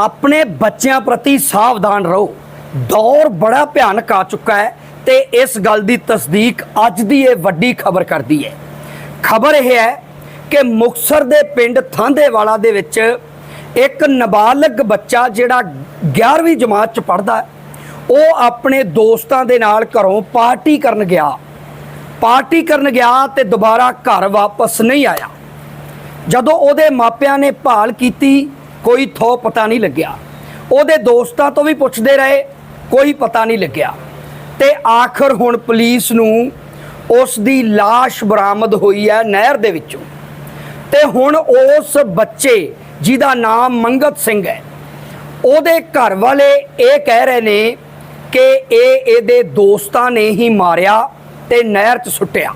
ਆਪਣੇ ਬੱਚਿਆਂ ਪ੍ਰਤੀ ਸਾਵਧਾਨ ਰਹੋ। ਦੌਰ ਬੜਾ ਭਿਆਨਕ ਆ ਚੁੱਕਾ ਹੈ ਤੇ ਇਸ ਗੱਲ ਦੀ ਤਸਦੀਕ ਅੱਜ ਦੀ ਇਹ ਵੱਡੀ ਖਬਰ ਕਰਦੀ ਹੈ। ਖਬਰ ਇਹ ਹੈ ਕਿ ਮੁਕਸਰ ਦੇ ਪਿੰਡ ਥਾਂਦੇਵਾਲਾ ਦੇ ਵਿੱਚ ਇੱਕ ਨਾਬਾਲਗ ਬੱਚਾ ਜਿਹੜਾ 11ਵੀਂ ਜਮਾਤ ਚ ਪੜ੍ਹਦਾ ਉਹ ਆਪਣੇ ਦੋਸਤਾਂ ਦੇ ਨਾਲ ਘਰੋਂ ਪਾਰਟੀ ਕਰਨ ਗਿਆ। ਪਾਰਟੀ ਕਰਨ ਗਿਆ ਤੇ ਦੁਬਾਰਾ ਘਰ ਵਾਪਸ ਨਹੀਂ ਆਇਆ। ਜਦੋਂ ਉਹਦੇ ਮਾਪਿਆਂ ਨੇ ਭਾਲ ਕੀਤੀ ਕੋਈ ਥੋ ਪਤਾ ਨਹੀਂ ਲੱਗਿਆ। ਉਹਦੇ ਦੋਸਤਾਂ ਤੋਂ ਵੀ ਪੁੱਛਦੇ ਰਹੇ, ਕੋਈ ਪਤਾ ਨਹੀਂ ਲੱਗਿਆ। ਤੇ ਆਖਰ ਹੁਣ ਪੁਲਿਸ ਨੂੰ ਉਸ ਦੀ লাশ ਬਰਾਮਦ ਹੋਈ ਹੈ ਨਹਿਰ ਦੇ ਵਿੱਚੋਂ। ਤੇ ਹੁਣ ਉਸ ਬੱਚੇ, ਜਿਹਦਾ ਨਾਮ ਮੰਗਤ ਸਿੰਘ ਹੈ, ਉਹਦੇ ਘਰ ਵਾਲੇ ਇਹ ਕਹਿ ਰਹੇ ਨੇ ਕਿ ਇਹ ਇਹਦੇ ਦੋਸਤਾਂ ਨੇ ਹੀ ਮਾਰਿਆ ਤੇ ਨਹਿਰ 'ਚ ਸੁੱਟਿਆ।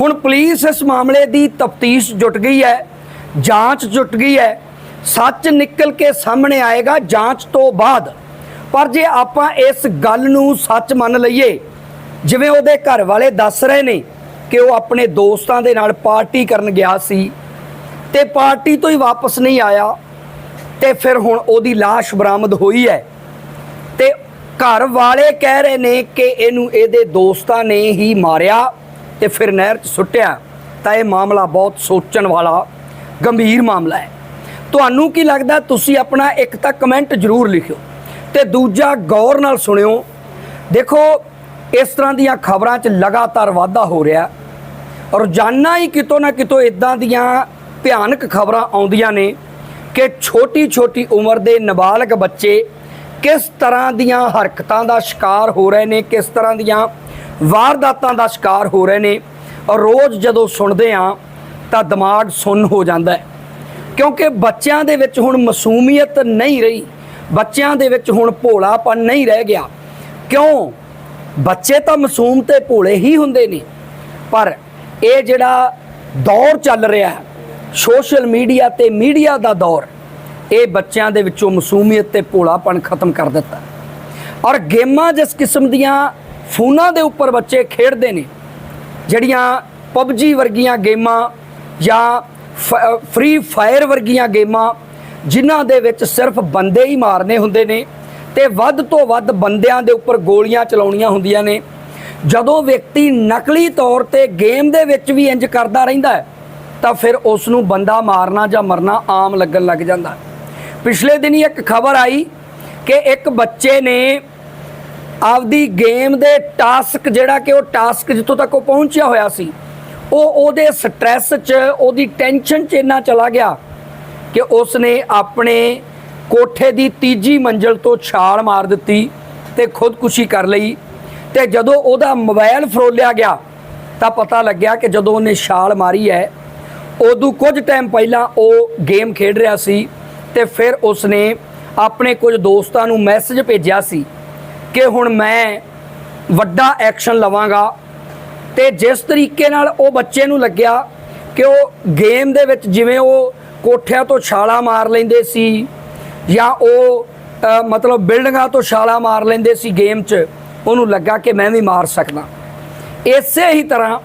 ਹੁਣ ਪੁਲਿਸ ਇਸ ਮਾਮਲੇ ਦੀ ਤਫਤੀਸ਼ ਜੁਟ ਗਈ ਹੈ, ਜਾਂਚ ਜੁਟ ਗਈ ਹੈ ਸੱਚ ਨਿਕਲ ਕੇ ਸਾਹਮਣੇ ਆਏਗਾ ਜਾਂਚ ਤੋਂ ਬਾਅਦ। ਪਰ ਜੇ ਆਪਾਂ ਇਸ ਗੱਲ ਨੂੰ ਸੱਚ ਮੰਨ ਲਈਏ, ਜਿਵੇਂ ਉਹਦੇ ਘਰ ਵਾਲੇ ਦੱਸ ਰਹੇ ਨੇ ਕਿ ਉਹ ਆਪਣੇ ਦੋਸਤਾਂ ਦੇ ਨਾਲ ਪਾਰਟੀ ਕਰਨ ਗਿਆ ਸੀ ਤੇ ਪਾਰਟੀ ਤੋਂ ਹੀ ਵਾਪਸ ਨਹੀਂ ਆਇਆ, ਤੇ ਫਿਰ ਹੁਣ ਉਹਦੀ লাশ ਬਰਾਮਦ ਹੋਈ ਹੈ। ਤੇ ਘਰ ਵਾਲੇ ਕਹਿ ਰਹੇ ਨੇ ਕਿ ਇਹਨੂੰ ਇਹਦੇ ਦੋਸਤਾਂ ਨੇ ਹੀ ਮਾਰਿਆ ਤੇ ਫਿਰ ਨਹਿਰ 'ਚ ਸੁੱਟਿਆ। ਤਾਂ ਇਹ ਮਾਮਲਾ ਬਹੁਤ ਸੋਚਣ ਵਾਲਾ, ਗੰਭੀਰ ਮਾਮਲਾ ਹੈ। ਤੁਹਾਨੂੰ ਕੀ ਲੱਗਦਾ? ਤੁਸੀਂ ਆਪਣਾ ਇੱਕ ਤਾਂ ਕਮੈਂਟ ਜ਼ਰੂਰ ਲਿਖਿਓ ਤੇ ਦੂਜਾ ਗੌਰ ਨਾਲ ਸੁਣਿਓ। ਦੇਖੋ, ਇਸ ਤਰ੍ਹਾਂ ਦੀਆਂ ਖਬਰਾਂ 'ਚ ਲਗਾਤਾਰ ਵਾਧਾ ਹੋ ਰਿਹਾ। ਰੋਜ਼ਾਨਾ ਹੀ ਕਿਤੋਂ ਨਾ ਕਿਤੋਂ ਇਦਾਂ ਦੀਆਂ ਭਿਆਨਕ ਖਬਰਾਂ ਆਉਂਦੀਆਂ ਨੇ ਕਿ ਛੋਟੀ ਛੋਟੀ ਉਮਰ ਦੇ ਨਾਬਾਲਗ ਬੱਚੇ ਕਿਸ ਤਰ੍ਹਾਂ ਦੀਆਂ ਹਰਕਤਾਂ ਦਾ ਸ਼ਿਕਾਰ ਹੋ ਰਹੇ ਨੇ, ਕਿਸ ਤਰ੍ਹਾਂ ਦੀਆਂ ਵਾਰਦਾਤਾਂ ਦਾ ਸ਼ਿਕਾਰ ਹੋ ਰਹੇ ਨੇ। ਔਰ ਰੋਜ਼ ਜਦੋਂ ਸੁਣਦੇ ਆ ਤਾਂ ਦਿਮਾਗ ਸੁੰਨ ਹੋ ਜਾਂਦਾ ਹੈ। ਕਿਉਂਕਿ ਬੱਚਿਆਂ ਦੇ ਵਿੱਚ ਹੁਣ ਮਾਸੂਮੀਅਤ ਨਹੀਂ ਰਹੀ, ਬੱਚਿਆਂ ਦੇ ਵਿੱਚ ਹੁਣ ਭੋਲਾਪਨ ਨਹੀਂ ਰਹਿ ਗਿਆ। ਕਿਉਂ? ਬੱਚੇ ਤਾਂ ਮਾਸੂਮ ਤੇ ਭੋਲੇ ਹੀ ਹੁੰਦੇ ਨੇ, ਪਰ ਇਹ ਜਿਹੜਾ ਦੌਰ ਚੱਲ ਰਿਹਾ ਸੋਸ਼ਲ ਮੀਡੀਆ ਤੇ ਮੀਡੀਆ ਦਾ ਦੌਰ, ਇਹ ਬੱਚਿਆਂ ਦੇ ਵਿੱਚੋਂ ਮਾਸੂਮੀਅਤ ਤੇ ਭੋਲਾਪਨ ਖਤਮ ਕਰ ਦਿੱਤਾ। ਔਰ ਗੇਮਾਂ ਜਿਸ ਕਿਸਮ ਦੀਆਂ ਫੋਨਾਂ ਦੇ ਉੱਪਰ ਬੱਚੇ ਖੇਡਦੇ ਨੇ, ਜਿਹੜੀਆਂ ਪਬਜੀ ਵਰਗੀਆਂ ਗੇਮਾਂ ਜਾਂ ਫ੍ਰੀ ਫਾਇਰ ਵਰਗੀਆਂ ਗੇਮਾਂ, ਜਿਨ੍ਹਾਂ ਦੇ ਵਿੱਚ ਸਿਰਫ ਬੰਦੇ ਹੀ ਮਾਰਨੇ ਹੁੰਦੇ ਨੇ ਤੇ ਵੱਧ ਤੋਂ ਵੱਧ ਬੰਦਿਆਂ ਦੇ ਉੱਪਰ ਗੋਲੀਆਂ ਚਲਾਉਣੀਆਂ ਹੁੰਦੀਆਂ ਨੇ। ਜਦੋਂ ਵਿਅਕਤੀ ਨਕਲੀ ਤੌਰ ਤੇ ਗੇਮ ਦੇ ਵਿੱਚ ਵੀ ਇੰਜ ਕਰਦਾ ਰਹਿੰਦਾ ਹੈ, ਤਾਂ ਫਿਰ ਉਸ ਨੂੰ ਬੰਦਾ ਮਾਰਨਾ ਜਾਂ ਮਰਨਾ ਆਮ ਲੱਗਣ ਲੱਗ ਜਾਂਦਾ ਪਿਛਲੇ ਦਿਨੀ ਇੱਕ ਖਬਰ ਆਈ ਕਿ ਇੱਕ ਬੱਚੇ ਨੇ ਆਪਦੀ ਗੇਮ ਦੇ ਟਾਸਕ, ਜਿਹੜਾ ਕਿ ਉਹ ਟਾਸਕ ਜਿੱਥੋਂ ਤੱਕ ਉਹ ਪਹੁੰਚਿਆ ਹੋਇਆ ਸੀ ਉਹ ਉਹਦੇ ਸਟ੍ਰੈਸ 'ਚ, ਉਹਦੀ ਟੈਨਸ਼ਨ 'ਚ ਇੰਨਾ ਚਲਾ ਗਿਆ ਕਿ ਉਸ ਨੇ ਆਪਣੇ ਕੋਠੇ ਦੀ ਤੀਜੀ ਮੰਜ਼ਲ ਤੋਂ ਛਾਲ ਮਾਰ ਦਿੱਤੀ ਤੇ ਖੁਦਕੁਸ਼ੀ ਕਰ ਲਈ ਤੇ ਜਦੋਂ ਉਹਦਾ ਮੋਬਾਈਲ ਫਰੋਲਿਆ ਗਿਆ ਤਾਂ ਪਤਾ ਲੱਗਿਆ ਕਿ ਜਦੋਂ ਉਹਨੇ ਛਾਲ ਮਾਰੀ ਹੈ, ਉਦੋਂ ਕੁਝ ਟਾਈਮ ਪਹਿਲਾਂ ਉਹ ਗੇਮ ਖੇਡ ਰਿਹਾ ਸੀ ਤੇ ਫਿਰ ਉਸਨੇ ਆਪਣੇ ਕੁਝ ਦੋਸਤਾਂ ਨੂੰ ਮੈਸੇਜ ਭੇਜਿਆ ਸੀ ਕਿ ਹੁਣ ਮੈਂ ਵੱਡਾ ਐਕਸ਼ਨ ਲਵਾਂਗਾ ਤੇ ਜਿਸ ਤਰੀਕੇ ਨਾਲ ਉਹ ਬੱਚੇ ਨੂੰ ਲੱਗਿਆ ਕਿ ਉਹ ਗੇਮ ਦੇ ਵਿੱਚ ਜਿਵੇਂ ਉਹ ਕੋਠਿਆਂ ਤੋਂ ਛਾਲਾਂ ਮਾਰ ਲੈਂਦੇ ਸੀ ਜਾਂ ਉਹ ਮਤਲਬ ਬਿਲਡਿੰਗਾਂ ਤੋਂ ਛਾਲਾਂ ਮਾਰ ਲੈਂਦੇ ਸੀ ਗੇਮ 'ਚ, ਉਹਨੂੰ ਲੱਗਾ ਕਿ ਮੈਂ ਵੀ ਮਾਰ ਸਕਦਾ। ਇਸੇ ਹੀ ਤਰ੍ਹਾਂ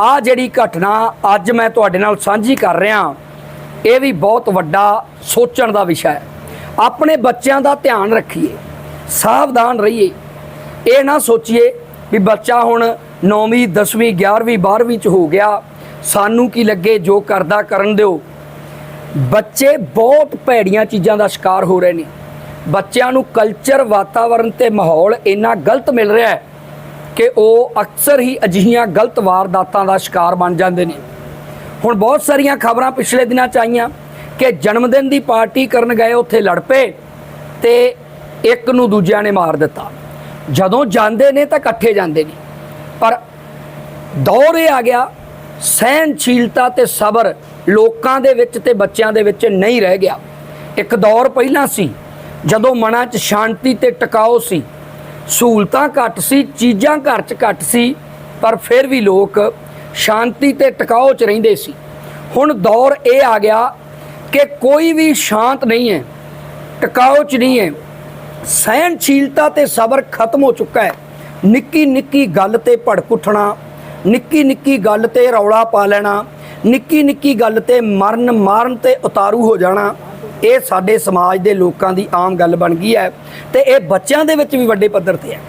ਆ ਜਿਹੜੀ ਘਟਨਾ ਅੱਜ ਮੈਂ ਤੁਹਾਡੇ ਨਾਲ ਸਾਂਝੀ ਕਰ ਰਿਹਾ, ਇਹ ਵੀ ਬਹੁਤ ਵੱਡਾ ਸੋਚਣ ਦਾ ਵਿਸ਼ਾ ਹੈ। ਆਪਣੇ ਬੱਚਿਆਂ ਦਾ ਧਿਆਨ ਰੱਖੀਏ, ਸਾਵਧਾਨ ਰਹੀਏ। ਇਹ ਨਾ ਸੋਚੀਏ ਵੀ ਬੱਚਾ ਹੁਣ 9ਵੀਂ 10ਵੀਂ 11ਵੀਂ 12ਵੀਂ ਚ ਹੋ ਗਿਆ। ਸਾਨੂੰ ਕੀ ਲੱਗੇ, ਜੋ ਕਰਦਾ ਕਰਨ ਦਿਓ। ਬੱਚੇ ਬਹੁਤ ਭੈੜੀਆਂ ਚੀਜ਼ਾਂ ਦਾ ਸ਼ਿਕਾਰ ਹੋ ਰਹੇ ਨੇ। ਬੱਚਿਆਂ ਨੂੰ ਕਲਚਰ ਵਾਤਾਵਰਣ ਤੇ ਮਾਹੌਲ ਇੰਨਾ ਗਲਤ ਮਿਲ ਰਿਹਾ ਹੈ ਕਿ ਉਹ ਅਕਸਰ ਹੀ ਅਜਿਹੀਆਂ ਗਲਤ ਵਾਰਦਾਤਾਂ ਦਾ ਸ਼ਿਕਾਰ ਬਣ ਜਾਂਦੇ ਨੇ। ਹੁਣ ਬਹੁਤ ਸਾਰੀਆਂ ਖਬਰਾਂ ਪਿਛਲੇ ਦਿਨਾਂ ਚ ਆਈਆਂ ਕਿ ਜਨਮ ਦਿਨ ਦੀ ਪਾਰਟੀ ਕਰਨ ਗਏ, ਉੱਥੇ ਲੜ ਪਏ ਤੇ ਇੱਕ ਨੂੰ ਦੂਜਿਆਂ ਨੇ ਮਾਰ ਦਿੱਤਾ। ਜਦੋਂ ਜਾਂਦੇ ਨੇ ਤਾਂ ਇਕੱਠੇ ਜਾਂਦੇ ਨੇ। ਪਰ ਦੌਰ ਇਹ ਆ ਗਿਆ ਸਹਿਨਸ਼ੀਲਤਾ ਤੇ ਸਬਰ ਲੋਕਾਂ ਦੇ ਵਿੱਚ ਤੇ ਬੱਚਿਆਂ ਦੇ ਵਿੱਚ ਨਹੀਂ ਰਹਿ ਗਿਆ। ਇੱਕ ਦੌਰ ਪਹਿਲਾਂ ਸੀ, ਜਦੋਂ ਮਨਾਂ 'ਚ ਸ਼ਾਂਤੀ ਤੇ ਟਿਕਾਓ ਸੀ। ਸਹੂਲਤਾਂ ਘੱਟ ਸੀ, ਚੀਜ਼ਾਂ ਘਰ 'ਚ ਘੱਟ ਸੀ, ਪਰ ਫਿਰ ਵੀ ਲੋਕ ਸ਼ਾਂਤੀ ਤੇ ਟਿਕਾਓ 'ਚ ਰਹਿੰਦੇ ਸੀ। ਹੁਣ ਦੌਰ ਇਹ ਆ ਗਿਆ ਕਿ ਕੋਈ ਵੀ ਸ਼ਾਂਤ ਨਹੀਂ ਹੈ, ਟਿਕਾਓ 'ਚ ਨਹੀਂ ਹੈ। ਸਹਿਨਸ਼ੀਲਤਾ ਤੇ ਸਬਰ ਖਤਮ ਹੋ ਚੁੱਕਾ ਹੈ। ਨਿੱਕੀ ਨਿੱਕੀ ਗੱਲ ਤੇ ਭੜਕ ਉੱਠਣਾ, ਨਿੱਕੀ ਨਿੱਕੀ ਗੱਲ ਤੇ ਰੌਲਾ ਪਾ ਲੈਣਾ, ਨਿੱਕੀ ਨਿੱਕੀ ਗੱਲ ਤੇ ਮਰਨ ਮਾਰਨ ਤੇ ਉਤਾਰੂ ਹੋ ਜਾਣਾ, ਇਹ ਸਾਡੇ ਸਮਾਜ ਦੇ ਲੋਕਾਂ ਦੀ ਆਮ ਗੱਲ ਬਣ ਗਈ ਹੈ ਤੇ ਇਹ ਬੱਚਿਆਂ ਦੇ ਵਿੱਚ ਵੀ ਵੱਡੇ ਪੱਧਰ ਤੇ ਹੈ।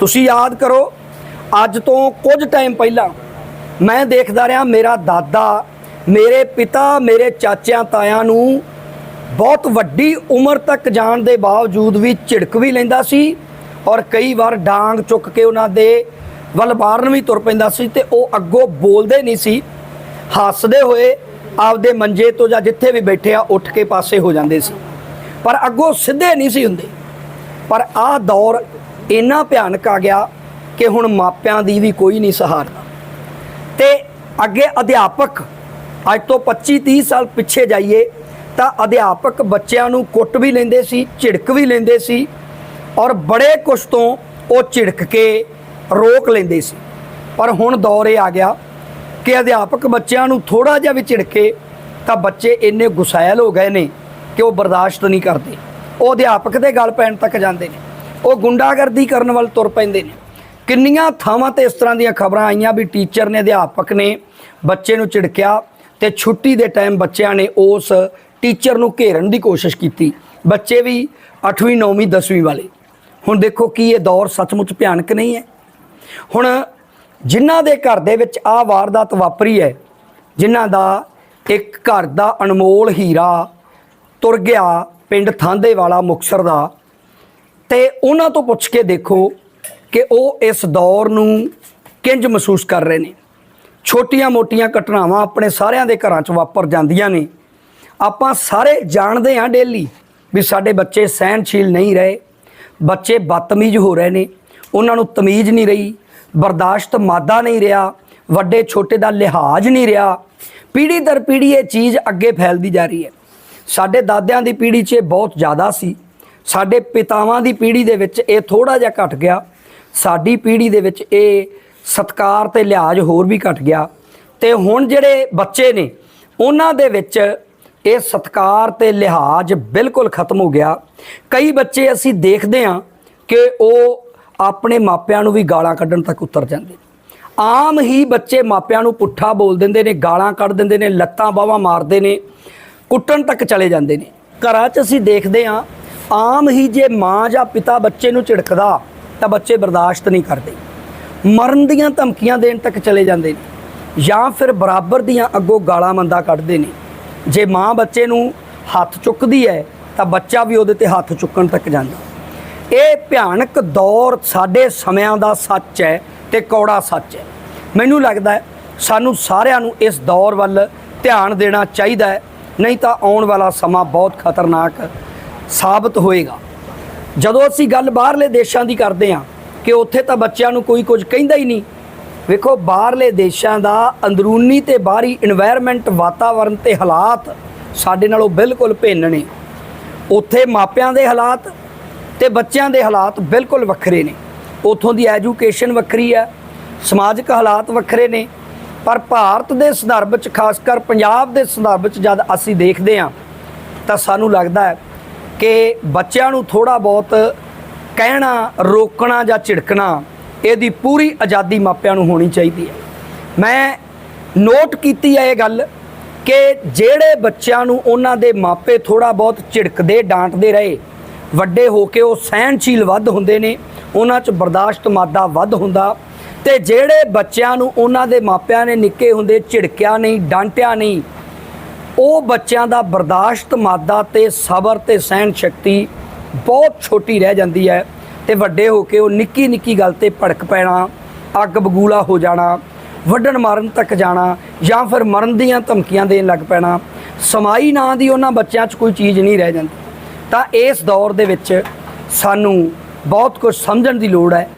ਤੁਸੀਂ ਯਾਦ ਕਰੋ, ਅੱਜ ਤੋਂ ਕੁਝ ਟਾਈਮ ਪਹਿਲਾਂ ਮੈਂ ਦੇਖਦਾ ਰਿਹਾ ਮੇਰਾ ਦਾਦਾ, ਮੇਰੇ ਪਿਤਾ, ਮੇਰੇ ਚਾਚਿਆਂ ਤਾਇਆਂ ਨੂੰ ਬਹੁਤ ਵੱਡੀ ਉਮਰ ਤੱਕ ਜਾਣ ਦੇ ਬਾਵਜੂਦ ਵੀ ਝਿੜਕ ਵੀ ਲੈਂਦਾ ਸੀ ਔਰ ਕਈ ਵਾਰ ਡਾਂਗ ਚੁੱਕ ਕੇ ਉਹਨਾਂ ਦੇ ਵੱਲ ਮਾਰਨ ਵੀ ਤੁਰ ਪੈਂਦਾ ਸੀ ਤੇ ਉਹ ਅੱਗੋਂ ਬੋਲਦੇ ਨਹੀਂ ਸੀ। ਹੱਸਦੇ ਹੋਏ ਆਪਦੇ ਮੰਜੇ ਤੋਂ ਜਾਂ ਜਿੱਥੇ ਵੀ ਬੈਠੇ ਆ, ਉੱਠ ਕੇ ਪਾਸੇ ਹੋ ਜਾਂਦੇ ਸੀ। ਪਰ ਅੱਗੋਂ ਸਿੱਧੇ ਨਹੀਂ ਸੀ ਹੁੰਦੇ। ਪਰ ਆਹ ਦੌਰ ਇੰਨਾ ਭਿਆਨਕ ਆ ਗਿਆ ਕਿ ਹੁਣ ਮਾਪਿਆਂ ਦੀ ਵੀ ਕੋਈ ਨਹੀਂ ਸਹਾਰਦਾ ਤੇ ਅੱਗੇ ਅਧਿਆਪਕ, ਅੱਜ ਤੋਂ 25 30 ਸਾਲ ਪਿੱਛੇ ਜਾਈਏ, ਤਾਂ ਅਧਿਆਪਕ ਬੱਚਿਆਂ ਨੂੰ ਕੁੱਟ ਵੀ ਲੈਂਦੇ ਸੀ, ਝਿੜਕ ਵੀ ਲੈਂਦੇ ਸੀ। ਔਰ ਬੜੇ ਕੁਛ ਤੋਂ ਉਹ ਝਿੜਕ ਕੇ ਰੋਕ ਲੈਂਦੇ ਸੀ। ਪਰ ਹੁਣ ਦੌਰ ਇਹ ਆ ਗਿਆ ਕਿ ਅਧਿਆਪਕ ਬੱਚਿਆਂ ਨੂੰ ਥੋੜਾ ਜਿਹਾ ਵੀ ਝਿੜਕੇ ਤਾਂ ਬੱਚੇ ਇੰਨੇ ਗੁਸਾਇਲ ਹੋ ਗਏ ਨੇ ਕਿ ਉਹ ਬਰਦਾਸ਼ਤ ਨਹੀਂ ਕਰਦੇ। ਉਹ ਅਧਿਆਪਕ ਦੇ ਗੱਲ ਪੈਣ ਤੱਕ ਜਾਂਦੇ ਨੇ। ਉਹ ਗੁੰਡਾਗਰਦੀ ਕਰਨ ਵੱਲ ਤੁਰ ਪੈਂਦੇ ਨੇ। ਕਿੰਨੀਆਂ ਥਾਵਾਂ ਤੇ ਇਸ ਤਰ੍ਹਾਂ ਦੀਆਂ ਖਬਰਾਂ ਆਈਆਂ ਵੀ ਟੀਚਰ ਨੇ, ਅਧਿਆਪਕ ਨੇ ਬੱਚੇ ਨੂੰ ਝਿੜਕਿਆ ਤੇ ਛੁੱਟੀ ਦੇ ਟਾਈਮ ਬੱਚਿਆਂ ਨੇ ਉਸ ਟੀਚਰ ਨੂੰ ਘੇਰਨ ਦੀ ਕੋਸ਼ਿਸ਼ ਕੀਤੀ। ਬੱਚੇ ਵੀ 8ਵੀਂ 9ਵੀਂ 10ਵੀਂ ਵਾਲੇ। ਹੁਣ ਦੇਖੋ ਕੀ ਇਹ ਦੌਰ ਸੱਚਮੁੱਚ ਭਿਆਨਕ ਨਹੀਂ ਹੈ। ਹੁਣ ਜਿਨ੍ਹਾਂ ਦੇ ਘਰ ਦੇ ਵਿੱਚ ਆਹ ਵਾਰਦਾਤ ਵਾਪਰੀ ਹੈ, ਜਿਨ੍ਹਾਂ ਦਾ ਇੱਕ ਘਰ ਦਾ ਅਨਮੋਲ ਹੀਰਾ ਤੁਰ ਗਿਆ ਪਿੰਡ ਥਾਂਦੇ ਵਾਲਾ ਮੁਕਸਰ ਦਾ, ਤੇ ਉਹਨਾਂ ਤੋਂ ਪੁੱਛ ਕੇ ਦੇਖੋ ਕਿ ਉਹ ਇਸ ਦੌਰ ਨੂੰ ਕਿੰਜ ਮਹਿਸੂਸ ਕਰ ਰਹੇ ਨੇ। ਛੋਟੀਆਂ-ਮੋਟੀਆਂ ਘਟਨਾਵਾਂ ਆਪਣੇ ਸਾਰਿਆਂ ਦੇ ਘਰਾਂ 'ਚ ਵਾਪਰ ਜਾਂਦੀਆਂ ਨੇ। ਆਪਾਂ ਸਾਰੇ ਜਾਣਦੇ ਹਾਂ ਡੇਲੀ ਵੀ ਸਾਡੇ ਬੱਚੇ ਸਹਿਨਸ਼ੀਲ ਨਹੀਂ ਰਹੇ। ਬੱਚੇ ਬਦਤਮੀਜ਼ ਹੋ ਰਹੇ ਨੇ। ਉਹਨਾਂ ਨੂੰ ਤਮੀਜ਼ ਨਹੀਂ ਰਹੀ, ਬਰਦਾਸ਼ਤ ਮਾਦਾ ਨਹੀਂ ਰਿਹਾ, ਵੱਡੇ ਛੋਟੇ ਦਾ ਲਿਹਾਜ਼ ਨਹੀਂ ਰਿਹਾ। ਪੀੜ੍ਹੀ ਦਰ ਪੀੜ੍ਹੀ ਇਹ ਚੀਜ਼ ਅੱਗੇ ਫੈਲਦੀ ਜਾ ਰਹੀ ਹੈ। ਸਾਡੇ ਦਾਦਿਆਂ ਦੀ ਪੀੜ੍ਹੀ 'ਚ ਇਹ ਬਹੁਤ ਜ਼ਿਆਦਾ ਸੀ। ਸਾਡੇ ਪਿਤਾਵਾਂ ਦੀ ਪੀੜ੍ਹੀ ਦੇ ਵਿੱਚ ਇਹ ਥੋੜਾ ਜਿਹਾ ਘਟ ਗਿਆ। ਸਾਡੀ ਪੀੜ੍ਹੀ ਦੇ ਵਿੱਚ ਇਹ ਸਤਕਾਰ ਤੇ ਲਿਹਾਜ਼ ਹੋਰ ਵੀ ਘਟ ਗਿਆ। ਤੇ ਹੁਣ ਜਿਹੜੇ ਬੱਚੇ ਨੇ, ਉਹਨਾਂ ਦੇ ਵਿੱਚ ਇਹ ਸਤਕਾਰ ਤੇ ਲਿਹਾਜ਼ ਬਿਲਕੁਲ ਖਤਮ ਹੋ ਗਿਆ। ਕਈ ਬੱਚੇ ਅਸੀਂ ਦੇਖਦੇ ਹਾਂ ਕਿ ਉਹ ਆਪਣੇ ਮਾਪਿਆਂ ਨੂੰ ਵੀ ਗਾਲਾਂ ਕੱਢਣ ਤੱਕ ਉਤਰ ਜਾਂਦੇ। ਨੇ ਆਮ ਹੀ ਬੱਚੇ ਮਾਪਿਆਂ ਨੂੰ ਪੁੱਠਾ ਬੋਲ ਦਿੰਦੇ ਨੇ, ਗਾਲਾਂ ਕੱਢ ਦਿੰਦੇ ਨੇ, ਲੱਤਾਂ ਬਾਹਾਂ ਮਾਰਦੇ ਨੇ, ਕੁੱਟਣ ਤੱਕ ਚਲੇ ਜਾਂਦੇ ਨੇ। ਘਰਾਂ 'ਚ ਅਸੀਂ ਦੇਖਦੇ ਹਾਂ, ਆਮ ਹੀ ਜੇ ਮਾਂ ਜਾਂ ਪਿਤਾ ਬੱਚੇ ਨੂੰ ਝਿੜਕਦਾ, ਤਾਂ ਬੱਚੇ ਬਰਦਾਸ਼ਤ ਨਹੀਂ ਕਰਦੇ। ਮਰਨ ਦੀਆਂ ਧਮਕੀਆਂ ਦੇਣ ਤੱਕ ਚਲੇ ਜਾਂਦੇ ਨੇ ਜਾਂ ਫਿਰ ਬਰਾਬਰ ਦੀਆਂ ਅੱਗੋਂ ਗਾਲਾਂ ਮੰਦਾ ਕੱਢਦੇ ਨੇ। ਜੇ ਮਾਂ ਬੱਚੇ ਨੂੰ ਹੱਥ ਚੁੱਕਦੀ ਹੈ, ਤਾਂ ਬੱਚਾ ਵੀ ਉਹਦੇ ਤੇ ਹੱਥ ਚੁੱਕਣ ਤੱਕ ਜਾਂਦਾ। ਇਹ ਭਿਆਨਕ ਦੌਰ ਸਾਡੇ ਸਮਿਆਂ ਦਾ ਸੱਚ ਹੈ ਤੇ ਕੌੜਾ ਸੱਚ ਹੈ। ਮੈਨੂੰ ਲੱਗਦਾ ਸਾਨੂੰ ਸਾਰਿਆਂ ਨੂੰ ਇਸ ਦੌਰ ਵੱਲ ਧਿਆਨ ਦੇਣਾ ਚਾਹੀਦਾ ਹੈ, ਨਹੀਂ ਤਾਂ ਆਉਣ ਵਾਲਾ ਸਮਾਂ ਬਹੁਤ ਖਤਰਨਾਕ ਸਾਬਤ ਹੋਏਗਾ। ਜਦੋਂ ਅਸੀਂ ਗੱਲ ਬਾਹਰਲੇ ਦੇਸ਼ਾਂ ਦੀ ਕਰਦੇ ਹਾਂ ਕਿ ਉੱਥੇ ਤਾਂ ਬੱਚਿਆਂ ਨੂੰ ਕੋਈ ਕੁਝ ਕਹਿੰਦਾ ਹੀ ਨਹੀਂ ਵੇਖੋ, ਬਾਹਰਲੇ ਦੇਸ਼ਾਂ ਦਾ ਅੰਦਰੂਨੀ ਤੇ ਬਾਹਰੀ এনवायरमेंट ਵਾਤਾਵਰਣ ਤੇ ਹਾਲਾਤ ਸਾਡੇ ਨਾਲੋਂ ਬਿਲਕੁਲ ਭਿੰਨ ਨੇ। ਉੱਥੇ ਮਾਪਿਆਂ ਦੇ ਹਾਲਾਤ ਤੇ ਬੱਚਿਆਂ ਦੇ ਹਾਲਾਤ ਬਿਲਕੁਲ ਵੱਖਰੇ ਨੇ। ਉੱਥੋਂ ਦੀ ਐਜੂਕੇਸ਼ਨ ਵੱਖਰੀ ਹੈ, ਸਮਾਜਿਕ ਹਾਲਾਤ ਵੱਖਰੇ ਨੇ, ਪਰ ਭਾਰਤ ਦੇ ਸੰਦਰਭ ਵਿੱਚ ਖਾਸ ਕਰ ਪੰਜਾਬ ਦੇ ਸੰਦਰਭ ਵਿੱਚ ਜਦ ਅਸੀਂ ਦੇਖਦੇ ਹਾਂ, ਤਾਂ ਸਾਨੂੰ ਲੱਗਦਾ ਹੈ ਕਿ ਬੱਚਿਆਂ ਨੂੰ ਥੋੜਾ ਬਹੁਤ ਕਹਿਣਾ, ਰੋਕਣਾ ਜਾਂ ਝਿੜਕਣਾ ਇਹਦੀ ਪੂਰੀ ਆਜ਼ਾਦੀ ਮਾਪਿਆਂ ਨੂੰ ਹੋਣੀ ਚਾਹੀਦੀ ਹੈ। ਮੈਂ ਨੋਟ ਕੀਤੀ ਹੈ ਇਹ ਗੱਲ ਕਿ ਜਿਹੜੇ ਬੱਚਿਆਂ ਨੂੰ ਉਹਨਾਂ ਦੇ ਮਾਪੇ ਥੋੜਾ ਬਹੁਤ ਝਿੜਕਦੇ, ਡਾਂਟਦੇ ਰਹੇ, ਵੱਡੇ ਹੋ ਕੇ ਉਹ ਸਹਿਣਸ਼ੀਲ ਵੱਧ ਹੁੰਦੇ ਨੇ, ਉਹਨਾਂ 'ਚ ਬਰਦਾਸ਼ਤ ਮਾਦਾ ਵੱਧ ਹੁੰਦਾ ਤੇ ਜਿਹੜੇ ਬੱਚਿਆਂ ਨੂੰ ਉਹਨਾਂ ਦੇ ਮਾਪਿਆਂ ਨੇ ਨਿੱਕੇ ਹੁੰਦੇ ਝਿੜਕਿਆ ਨਹੀਂ, ਡਾਂਟਿਆ ਨਹੀਂ, ਉਹ ਬੱਚਿਆਂ ਦਾ ਬਰਦਾਸ਼ਤ ਮਾਦਾ ਤੇ ਸਬਰ ਤੇ ਸਹਿਣ ਸ਼ਕਤੀ ਬਹੁਤ ਛੋਟੀ ਰਹਿ ਜਾਂਦੀ ਹੈ। ਤੇ ਵੱਡੇ ਹੋ ਕੇ ਉਹ ਨਿੱਕੀ ਨਿੱਕੀ ਗੱਲ ਤੇ ਭੜਕ ਪੈਣਾ, ਅੱਗ ਬਗੂਲਾ ਹੋ ਜਾਣਾ, ਵੱਢਣ ਮਾਰਨ ਤੱਕ ਜਾਣਾ ਜਾਂ ਫਿਰ ਮਰਨ ਦੀਆਂ ਧਮਕੀਆਂ ਦੇਣ ਲੱਗ ਪੈਣਾ, ਸਮਾਈ ਨਾਂ ਦੀ ਉਹਨਾਂ ਬੱਚਿਆਂ 'ਚ ਕੋਈ ਚੀਜ਼ ਨਹੀਂ ਰਹਿ ਜਾਂਦੀ। ਤਾਂ ਇਸ ਦੌਰ ਦੇ ਵਿੱਚ ਸਾਨੂੰ ਬਹੁਤ ਕੁਝ ਸਮਝਣ ਦੀ ਲੋੜ ਹੈ।